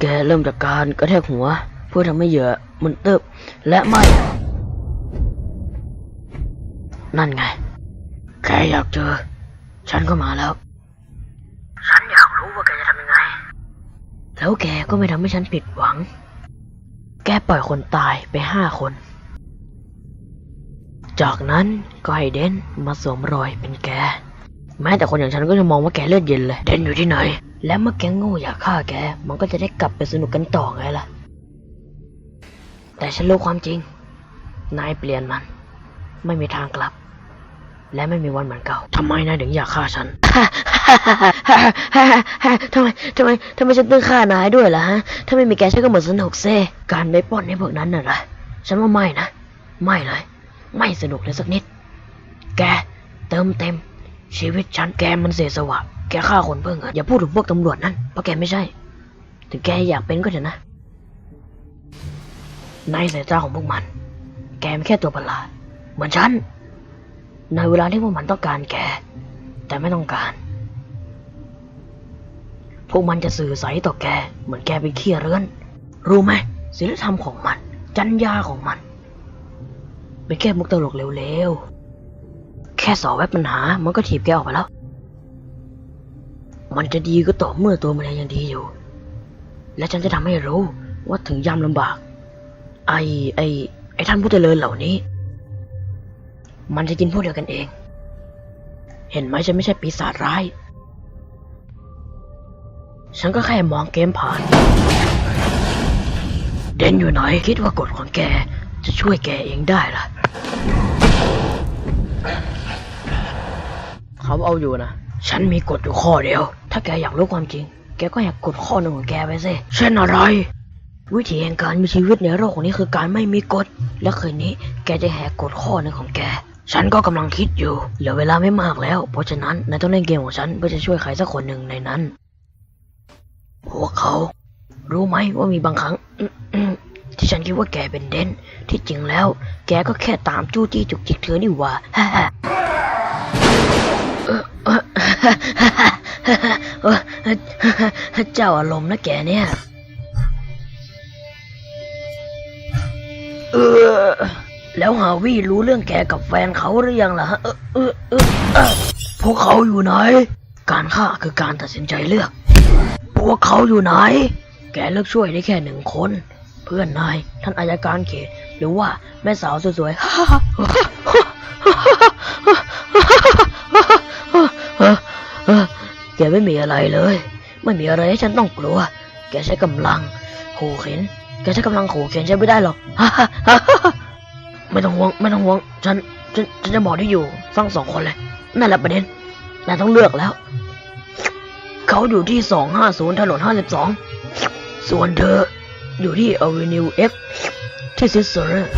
แกเริ่มจากการกระแทกหัว เพื่อทำให้เหยื่อมันตึบและไหมนั่นไง แกอยากเจอ ฉันก็มาแล้ว ฉันอยากรู้ว่าแกจะทำยังไง แล้วแกก็ไม่ทำให้ฉันผิดหวัง แกปล่อยคนตายไปห้าคน จากนั้นก็ให้เดนมาสวมรอยเป็นแก แม้แต่คนอย่างฉันก็จะมองว่าแกเลือดเย็นเลย เดนอยู่ที่ไหน และเมื่อแกโง่อยากฆ่าแก มันก็จะได้กลับไปสนุกกันต่อไงล่ะ แต่ฉันรู้ความจริง นายเปลี่ยนมัน ไม่มีทางกลับ และไม่มีวันเหมือนเก่าทำไมนายถึงอยากฆ่าฉันทำไมทำไมทำไมฉันต้องฆ่านายด้วยล่ะฮะ ถ้าไม่มีแกฉันก็หมดสนุกเซ่การไปปล้นให้พวกนั้นน่ะล่ะฉันว่าไม่นะ ไม่เลย ไม่สนุกเลยสักนิด แกเติมเต็ม ชีวิตฉันแกมันเสียสวะ แกฆ่าคนเพื่อเงินอย่าพูดถึงพวกตำรวจนั่นเพราะแกไม่ใช่ ถึงแกอยากเป็นก็เถอะนะ ในสายตาของพวกมัน แกเป็นแค่ตัวประหลาด เหมือนฉัน ในเวลาที่พวกมันต้องการแก แต่ไม่ต้องการ พวกมันจะสื่อสารต่อแก เหมือนแกเป็นขี้เรือน รู้ไหมศีลธรรมของมัน จัญญาของมันเป็นแค่มุกตลกเร็วๆ แค่สอแวบปัญหา มันก็ถีบแกออกไปแล้ว มันจะดีก็ต่อเมื่อตัวมันยังดีอยู่ และฉันจะทำให้รู้ว่าถึงยามลำบาก ไอ้ไอ้ไอ้ท่านผู้เจริญเหล่านี้ มันจะกินพวกเดียวกันเอง เห็นไหมฉันไม่ใช่ปีศาจร้าย ฉันก็แค่มองเกมผ่าน เด่นอยู่หน่อยคิดว่ากฎของแกจะช่วยแกเองได้ล่ะ เขาเอาอยู่นะ ฉันมีกฎอยู่ข้อเดียว ถ้าแกอยากรู้ความจริง แกก็อยากกฎข้อหนึ่งของแกไปสิ เช่นอะไร วิธีแห่งการมีชีวิตในโลกของนี้คือการไม่มีกฎ และคืนนี้แกจะแหกกฎข้อหนึ่งของแก ฉันก็กำลังคิดอยู่ เหลือเวลาไม่มากแล้ว เพราะฉะนั้นนายต้องเล่นเกมของฉันเพื่อจะช่วยใครสักคนหนึ่งในนั้น พวกเขา รู้ไหมว่ามีบางครั้งที่ฉันคิดว่าแกเป็นเดนที่จริงแล้ว แกก็แค่ตามจู้จี้จุกจิกเธอนี่หว่า เจ้าอารมณ์นะแกเนี่ย เออ แล้วฮาวิรู้เรื่องแกกับแฟนเขาหรือยังล่ะฮะเออเออเออเออพวกเขาอยู่ไหน การฆ่าคือการตัดสินใจเลือก พวกเขาอยู่ไหน แกเลือกช่วยได้แค่หนึ่งคน เพื่อนนาย ท่านอายการเขต หรือว่าแม่สาวสวยๆ แกไม่มีอะไรเลย ไม่มีอะไรให้ฉันต้องกลัว แกใช้กำลังขู่เข็น แกใช้กำลังขู่เข็นฉันไม่ได้หรอกไม่ต้องห่วงไม่ต้องห่วงฉันฉันฉันจะบอกที่อยู่ทั้งสองคนเลยนั่นแหละประเด็นนายต้องเลือกแล้ว เขาอยู่ที่250ถนน52ส่วนเธออยู่ที่ Avenue X ที่ซิสเซอร์